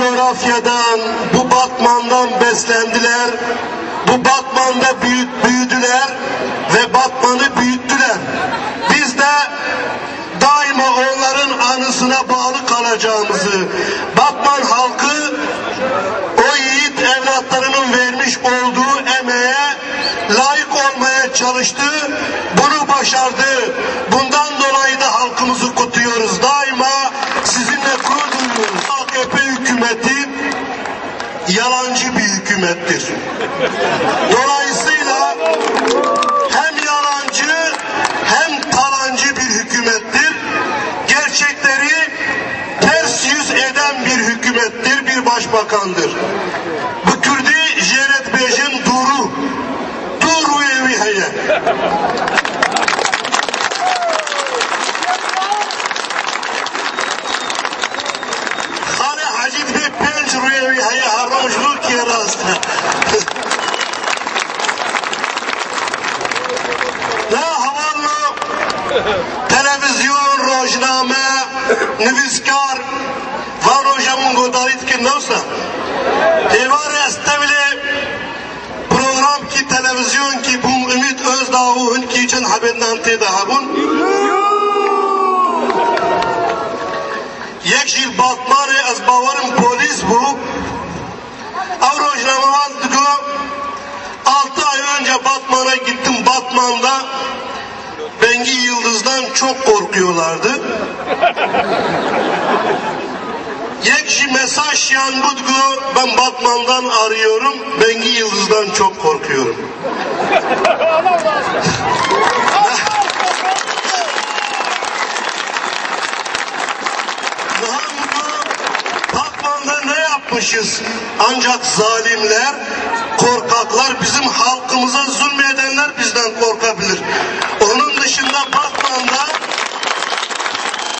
mafyadan, bu Batman'dan beslendiler. Bu Batman'da büyüt, büyüdüler ve Batman'ı büyüttüler. Biz de daima onların anısına bağlı kalacağımızı, Batman halkı o yiğit evlatlarının vermiş olduğu emeğe layık olmaya çalıştı. Bunu başardı. Bundan yalancı bir hükümettir. Dolayısıyla hem yalancı hem talancı bir hükümettir. Gerçekleri ters yüz eden bir hükümettir, bir başbakandır. Bu Kürdi Jeret Bejin Duru, Duru evi heye. ve Penç Rüyevi heye harrojluk yerastı. Ya havalı televizyon, rojname, nivizkar و روژمون گذارید که نوسا دیوار استویل program ki televizyon ki bu Ümit Özdağ'ı hün ki için haberden teyde habun یک جیل batmanı az bavarım polis bu av rojnamaz digo 6 ay önce Batman'a gittim Batman'da Bengi Yıldız'dan çok korkuyorlardı. Yekşi mesaj yan ben Batman'dan arıyorum. Bengi Yıldız'dan çok korkuyorum. Yapmışız? Ancak zalimler, korkaklar bizim halkımıza